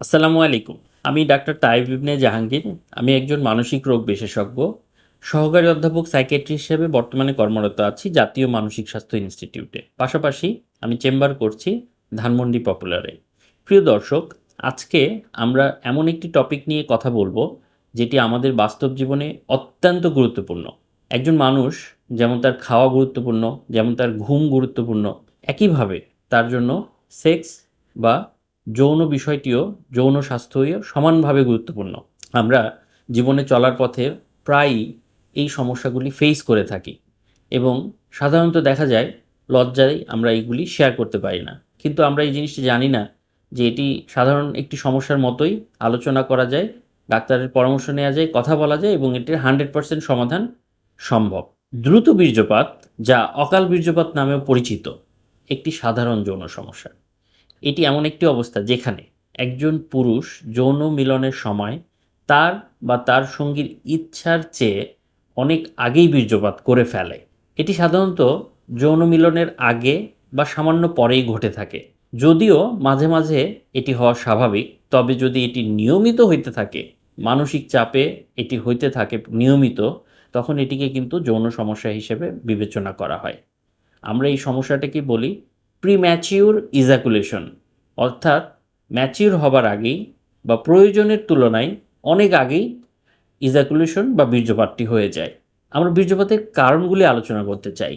আসসালামু আলাইকুম। আমি ডাক্তার তাইব ইবনে জাহাঙ্গীর। আমি একজন মানসিক রোগ বিশেষজ্ঞ। সহকারী অধ্যাপক সাইকেট্রি হিসেবে বর্তমানে কর্মরত আছি জাতীয় মানসিক স্বাস্থ্য ইনস্টিটিউটে। পাশাপাশি আমি চেম্বার করছি ধানমন্ডি পপুলারে। প্রিয় দর্শক, আজকে আমরা এমন একটি টপিক নিয়ে কথা বলব, যেটি আমাদের বাস্তব জীবনে অত্যন্ত গুরুত্বপূর্ণ। একজন মানুষ যেমন তার খাওয়া গুরুত্বপূর্ণ, যেমন তার ঘুম গুরুত্বপূর্ণ, একইভাবে তার জন্য সেক্স বা যৌন বিষয়টিও যৌন স্বাস্থ্যও সমানভাবে গুরুত্বপূর্ণ। আমরা জীবনে চলার পথে প্রায়ই এই সমস্যাগুলি ফেস করে থাকি এবং সাধারণত দেখা যায় লজ্জায় আমরা এইগুলি শেয়ার করতে পারি না। কিন্তু আমরা এই জিনিসটি জানি না যে এটি সাধারণ একটি সমস্যার মতোই আলোচনা করা যায়, ডাক্তারের পরামর্শ নেওয়া যায়, কথা বলা যায় এবং এটির হান্ড্রেড পার্সেন্ট সমাধান সম্ভব। দ্রুত বীর্যপাত, যা অকাল বীর্যপাত নামেও পরিচিত, একটি সাধারণ যৌন সমস্যা। এটি এমন একটি অবস্থা যেখানে একজন পুরুষ যৌন মিলনের সময় তার বা তার সঙ্গীর ইচ্ছার চেয়ে অনেক আগেই বীর্যপাত করে ফেলে। এটি সাধারণত যৌন মিলনের আগে বা সামান্য পরেই ঘটে থাকে। যদিও মাঝে মাঝে এটি হওয়া স্বাভাবিক, তবে যদি এটি নিয়মিত হইতে থাকে, মানসিক চাপে এটি হইতে থাকে নিয়মিত, তখন এটিকে কিন্তু যৌন সমস্যা হিসেবে বিবেচনা করা হয়। আমরা এই সমস্যাটাকে বলি প্রিম্যাচিউর ইজাকুলেশন অর্থাৎ ম্যাচিউর হবার আগেই বা প্রয়োজনের তুলনায় অনেক আগেই ইজাকুলেশন বা বীর্যপাতটি হয়ে যায়। আমরা বীর্যপাতের কারণগুলি আলোচনা করতে চাই,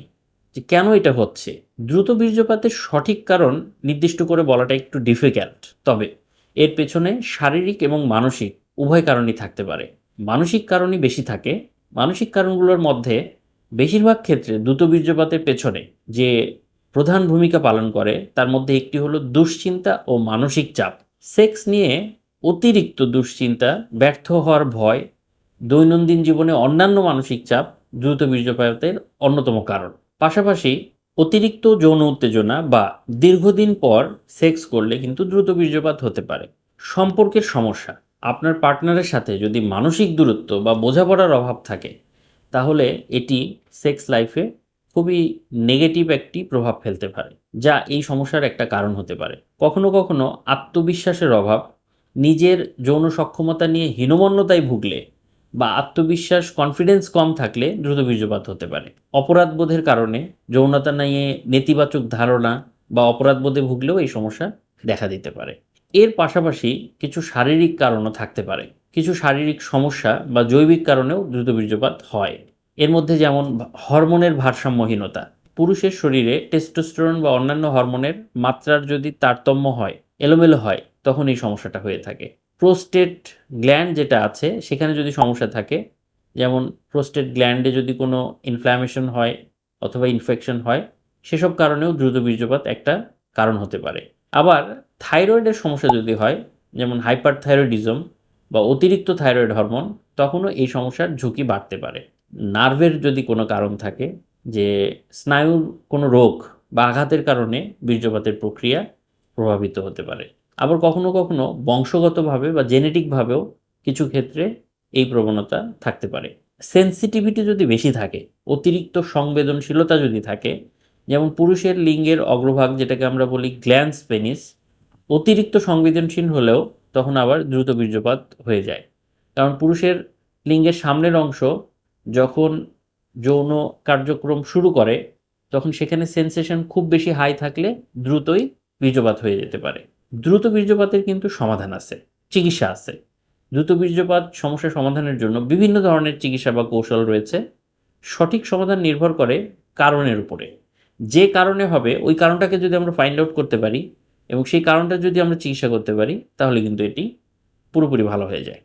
যে কেন এটা হচ্ছে? দ্রুত বীর্যপাতের সঠিক কারণ নির্দিষ্ট করে বলাটা একটু ডিফিকাল্ট তবে এর পেছনে শারীরিক এবং মানসিক উভয় কারণই থাকতে পারে। মানসিক কারণই বেশি থাকে, মানসিক কারণগুলোর মধ্যে বেশিরভাগ ক্ষেত্রে দ্রুত বীর্যপাতের পেছনে যে প্রধান ভূমিকা পালন করে, তার মধ্যে একটি হলো দুশ্চিন্তা ও মানসিক চাপ। সেক্স নিয়ে অতিরিক্ত দুশ্চিন্তা, ব্যর্থ হওয়ার ভয়, দৈনন্দিন জীবনে অন্যান্য মানসিক চাপ দ্রুত বীর্যপাতের অন্যতম কারণ। পাশাপাশি অতিরিক্ত যৌন উত্তেজনা বা দীর্ঘদিন পর সেক্স করলে কিন্তু দ্রুত বীর্যপাত হতে পারে। সম্পর্কের সমস্যা। আপনার পার্টনারের সাথে যদি মানসিক দূরত্ব বা বোঝাপড়ার অভাব থাকে, তাহলে এটি সেক্স লাইফে খুবই নেগেটিভ একটি প্রভাব ফেলতে পারে, যা এই সমস্যার একটা কারণ হতে পারে। কখনো কখনো আত্মবিশ্বাসের অভাব, নিজের যৌন সক্ষমতা নিয়ে হীনমন্যতায় ভুগলে বা আত্মবিশ্বাস কনফিডেন্স কম থাকলে দ্রুত বীর্যপাত হতে পারে। অপরাধবোধের কারণে যৌনতা নিয়ে নেতিবাচক ধারণা বা অপরাধবোধে ভুগলেও এই সমস্যা দেখা দিতে পারে। এর পাশাপাশি কিছু শারীরিক কারণও থাকতে পারে। কিছু শারীরিক সমস্যা বা জৈবিক কারণেও দ্রুত বীর্যপাত হয়। এর মধ্যে যেমন হরমোনের ভারসাম্যহীনতা, পুরুষের শরীরে টেস্টোস্টেরন বা অন্যান্য হরমোনের মাত্রার যদি তারতম্য হয়, এলোমেলো হয়, তখন এই সমস্যাটা হয়ে থাকে। প্রোস্টেট গ্ল্যান্ড যেটা আছে, সেখানে যদি সমস্যা থাকে, যেমন প্রোস্টেট গ্ল্যান্ডে যদি কোনো ইনফ্ল্যামেশন হয় অথবা ইনফেকশন হয়, সেসব কারণেও দ্রুত বীর্যপাত একটা কারণ হতে পারে। আবার থাইরয়েডের সমস্যা যদি হয়, যেমন হাইপার থাইরয়েডিজম বা অতিরিক্ত থাইরয়েড হরমোন তখনও এই সমস্যার ঝুঁকি বাড়তে পারে। নার্ভের যদি কোনো কারণ থাকে, যে স্নায়ুর কোনো রোগ বা আঘাতের কারণে বীর্যপাতের প্রক্রিয়া প্রভাবিত হতে পারে। আবার কখনো কখনো বংশগতভাবে বা জেনেটিকভাবেও কিছু ক্ষেত্রে এই প্রবণতা থাকতে পারে। সেন্সিটিভিটি যদি বেশি থাকে, অতিরিক্ত সংবেদনশীলতা যদি থাকে, যেমন পুরুষের লিঙ্গের অগ্রভাগ যেটাকে আমরা বলি গ্ল্যান্স পেনিস, অতিরিক্ত সংবেদনশীল হলেও তখন আবার দ্রুত বীর্যপাত হয়ে যায়। কারণ পুরুষের লিঙ্গের সামনের অংশ যখন যৌন কার্যক্রম শুরু করে, তখন সেখানে সেন্সেশন খুব বেশি হাই থাকলে দ্রুতই বীর্যপাত হয়ে যেতে পারে। দ্রুত বীর্যপাতের কিন্তু সমাধান আছে, চিকিৎসা আছে। দ্রুত বীর্যপাত সমস্যা সমাধানের জন্য বিভিন্ন ধরনের চিকিৎসা বা কৌশল রয়েছে। সঠিক সমাধান নির্ভর করে কারণের উপরে। যে কারণে হবে, ওই কারণটাকে যদি আমরা ফাইন্ড আউট করতে পারি এবং সেই কারণটা যদি আমরা চিকিৎসা করতে পারি, তাহলে কিন্তু এটি পুরোপুরি ভালো হয়ে যায়।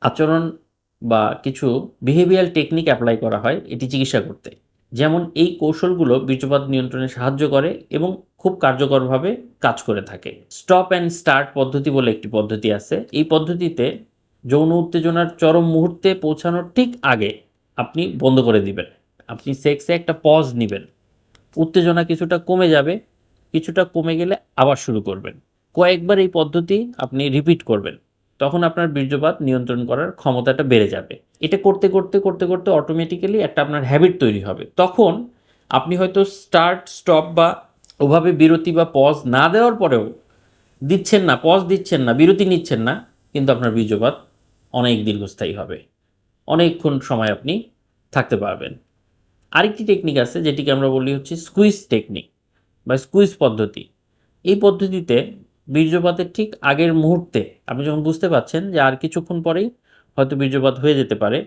আচরণ বা কিছু বিহেভিয়ার টেকনিক অ্যাপ্লাই করা হয় এটি চিকিৎসা করতে। যেমন এই কৌশলগুলো বীর্যপাত নিয়ন্ত্রণে সাহায্য করে এবং খুব কার্যকরভাবে কাজ করে থাকে। স্টপ অ্যান্ড স্টার্ট পদ্ধতি বলে একটি পদ্ধতি আছে। এই পদ্ধতিতে যৌন উত্তেজনার চরম মুহূর্তে পৌঁছানোর ঠিক আগে আপনি বন্ধ করে দিবেন। আপনি সেক্সে একটা পজ নেবেন। উত্তেজনা কিছুটা কমে যাবে, কিছুটা কমে গেলে আবার শুরু করবেন। কয়েকবার এই পদ্ধতি আপনি রিপিট করবেন। তখন আপনার বীর্যপাত নিয়ন্ত্রণ করার ক্ষমতাটা বেড়ে যাবে। এটা করতে করতে করতে করতে অটোমেটিক্যালি একটা আপনার হ্যাবিট তৈরি হবে। তখন আপনি হয়তো স্টার্ট স্টপ বা ওভাবে বিরতি বা পজ না দেওয়ার পরেও দিচ্ছেন না পজ দিচ্ছেন না, বিরতি নিচ্ছেন না, কিন্তু আপনার বীর্যপাত অনেক দীর্ঘস্থায়ী হবে। অনেকক্ষণ সময় আপনি থাকতে পারবেন। আরেকটি টেকনিক আছে যেটিকে আমরা বলি হচ্ছে স্কুইজ টেকনিক বা স্কুইজ পদ্ধতি। এই পদ্ধতিতে বীর্যপাতের ঠিক আগের মুহূর্তে, আপনি যখন বুঝতে পারছেন যে আর কিছুক্ষণ পরেই হয়তো বীর্যপাত হয়ে যেতে পারে,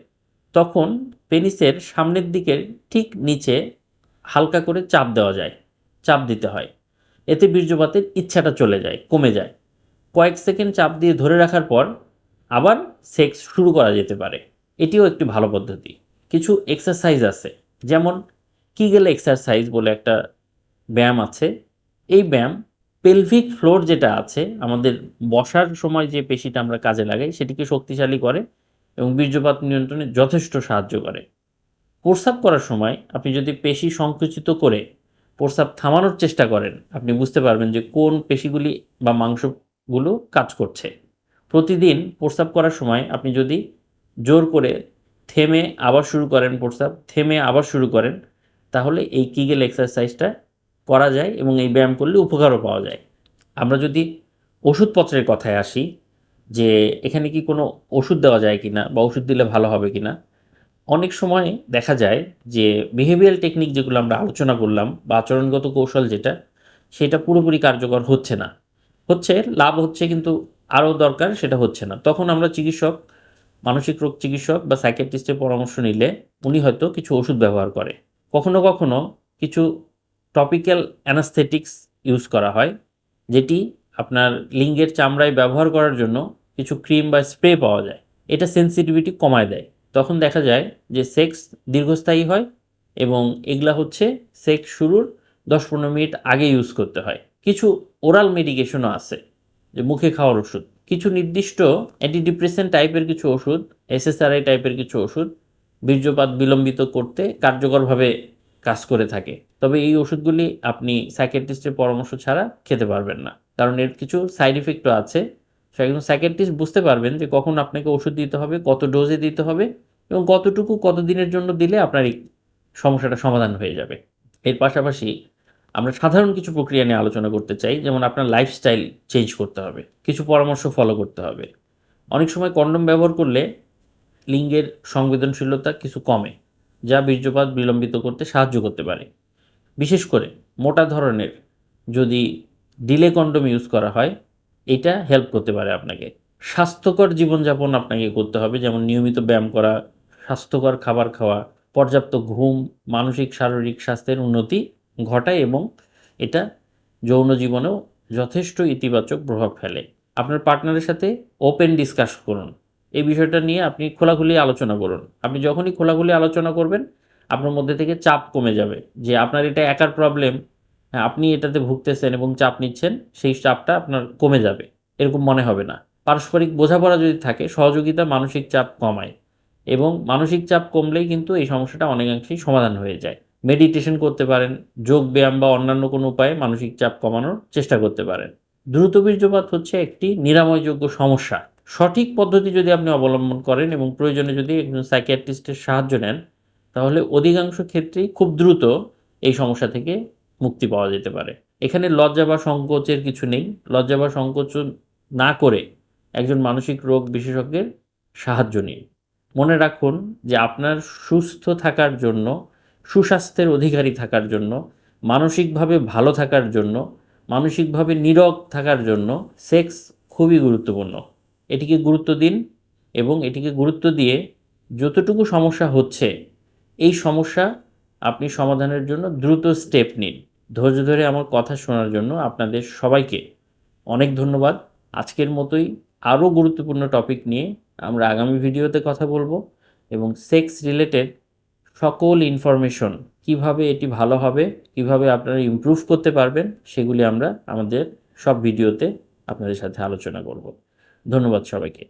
তখন পেনিসের সামনের দিকের ঠিক নিচে হালকা করে চাপ দেওয়া যায়, চাপ দিতে হয়। এতে বীর্যপাতের ইচ্ছাটা চলে যায়, কমে যায়। কয়েক সেকেন্ড চাপ দিয়ে ধরে রাখার পর আবার সেক্স শুরু করা যেতে পারে। এটিও একটি ভালো পদ্ধতি। কিছু এক্সারসাইজ আছে, যেমন কিগেল এক্সারসাইজ বলে একটা ব্যায়াম আছে। এই ব্যায়াম পেলভিক ফ্লোর যেটা আছে, আমাদের বসার সময় যে পেশিটা আমরা কাজে লাগাই, সেটিকে শক্তিশালী করে এবং বীর্যপাত নিয়ন্ত্রণে যথেষ্ট সাহায্য করে। প্রস্রাব করার সময় আপনি যদি পেশি সংকুচিত করে প্রস্রাব থামানোর চেষ্টা করেন, আপনি বুঝতে পারবেন যে কোন পেশিগুলি বা মাংসগুলো কাজ করছে। প্রতিদিন প্রস্রাব করার সময় আপনি যদি জোর করে থেমে আবার শুরু করেন প্রস্রাব থেমে আবার শুরু করেন, তাহলে এই কিগেল এক্সারসাইজটা করা যায় এবং এই ব্যায়াম করলে উপকারও পাওয়া যায়। আমরা যদি ওষুধপত্রের কথায় আসি যে এখানে কি কোনো ওষুধ দেওয়া যায় কি না বা ওষুধ দিলে ভালো হবে কি না অনেক সময় দেখা যায় যে বিহেভিয়ার টেকনিক যেগুলো আমরা আলোচনা করলাম বা আচরণগত কৌশল যেটা, সেটা পুরোপুরি কার্যকর হচ্ছে না। হচ্ছে, লাভ হচ্ছে কিন্তু আরও দরকার, সেটা হচ্ছে না। তখন আমরা চিকিৎসক, মানসিক রোগ চিকিৎসক বা সাইকিয়াট্রিস্টের পরামর্শ নিলে উনি হয়তো কিছু ওষুধ ব্যবহার করে। কখনো কখনো কিছু টপিক্যাল অ্যানাস্থেটিক্স ইউজ করা হয়, যেটি আপনার লিঙ্গের চামড়ায় ব্যবহার করার জন্য কিছু ক্রিম বা স্প্রে পাওয়া যায়। এটা সেন্সিটিভিটি কমায় দেয়। তখন দেখা যায় যে সেক্স দীর্ঘস্থায়ী হয় এবং এগুলা হচ্ছে সেক্স শুরুর দশ পনেরো মিনিট আগে ইউজ করতে হয়। কিছু ওরাল মেডিকেশনও আছে, যে মুখে খাওয়ার ওষুধ। কিছু নির্দিষ্ট অ্যান্টিডিপ্রেসেন্ট টাইপের কিছু ওষুধ এসএসআরআই টাইপের কিছু ওষুধ, বীর্যপাত বিলম্বিত করতে কার্যকরভাবে কাজ করে থাকে। তবে এই ওষুধগুলি আপনি সাইকিয়াট্রিস্টের পরামর্শ ছাড়া খেতে পারবেন না। কারণ এর কিছু সাইড ইফেক্টও আছে। একজন সাইকিয়াট্রিস্ট বুঝতে পারবেন যে কখন আপনাকে ওষুধ দিতে হবে, কত ডোজে দিতে হবে এবং কতটুকু কত দিনের জন্য দিলে আপনার এই সমস্যাটা সমাধান হয়ে যাবে। এর পাশাপাশি আমরা সাধারণ কিছু প্রক্রিয়া নিয়ে আলোচনা করতে চাই, যেমন আপনার লাইফস্টাইল চেঞ্জ করতে হবে, কিছু পরামর্শ ফলো করতে হবে। অনেক সময় কন্ডম ব্যবহার করলে লিঙ্গের সংবেদনশীলতা কিছু কমে, যা বীর্যপাত বিলম্বিত করতে সাহায্য করতে পারে। বিশেষ করে মোটা ধরনের যদি ডিলে কন্ডম ইউজ করা হয়, এটা হেল্প করতে পারে আপনাকে। স্বাস্থ্যকর জীবনযাপন আপনাকে করতে হবে, যেমন নিয়মিত ব্যায়াম করা, স্বাস্থ্যকর খাবার খাওয়া, পর্যাপ্ত ঘুম, মানসিক, শারীরিক স্বাস্থ্যের উন্নতি ঘটায় এবং এটা যৌন জীবনেও যথেষ্ট ইতিবাচক প্রভাব ফেলে। আপনার পার্টনারের সাথে ওপেন ডিসকাস করুন। এই বিষয়টা নিয়ে আপনি খোলাখুলি আলোচনা করুন। আপনি যখনই খোলাখুলি আলোচনা করবেন আপনার মধ্যে থেকে চাপ কমে যাবে যে আপনার এটা একার প্রবলেম হ্যাঁ আপনি এটাতে ভুগতেছেন এবং চাপ নিচ্ছেন, সেই চাপটা আপনার কমে যাবে। এরকম মনে হবে না। পারস্পরিক বোঝাপড়া যদি থাকে, সহযোগিতা মানসিক চাপ কমায় এবং মানসিক চাপ কমলেই কিন্তু এই সমস্যাটা অনেকাংশেই সমাধান হয়ে যায়। মেডিটেশন করতে পারেন, যোগ ব্যায়াম বা অন্যান্য কোনো উপায়ে মানসিক চাপ কমানোর চেষ্টা করতে পারেন। দ্রুত বীর্যপাত হচ্ছে একটি নিরাময়যোগ্য সমস্যা। সঠিক পদ্ধতি যদি আপনি অবলম্বন করেন এবং প্রয়োজনে যদি একজন সাইকিয়াট্রিস্টের সাহায্য নেন তাহলে অধিকাংশ ক্ষেত্রেই খুব দ্রুত এই সমস্যা থেকে মুক্তি পাওয়া যেতে পারে। এখানে লজ্জা বা সংকোচের কিছু নেই। লজ্জা বা সংকোচ না করে একজন মানসিক রোগ বিশেষজ্ঞের সাহায্য নিন। মনে রাখুন যে আপনার সুস্থ থাকার জন্য, সুস্বাস্থ্যের অধিকারী থাকার জন্য, মানসিকভাবে ভালো থাকার জন্য, মানসিকভাবে নীরব থাকার জন্য সেক্স খুবই গুরুত্বপূর্ণ। এটিকে গুরুত্ব দিন এবং এটিকে গুরুত্ব দিয়ে যতটুকু সমস্যা হচ্ছে এই সমস্যা আপনি সমাধানের জন্য দ্রুত স্টেপ নিন। ধৈর্য ধরে আমার কথা শোনার জন্য আপনাদের সবাইকে অনেক ধন্যবাদ। আজকের মতোই আরও গুরুত্বপূর্ণ টপিক নিয়ে আমরা আগামী ভিডিওতে কথা বলব এবং সেক্স রিলেটেড সকল ইনফরমেশন কীভাবে এটি ভালো হবে, কীভাবে আপনারা ইমপ্রুভ করতে পারবেন, সেগুলি আমরা আমাদের সব ভিডিওতে আপনাদের সাথে আলোচনা করব। ধন্যবাদ সবাইকে।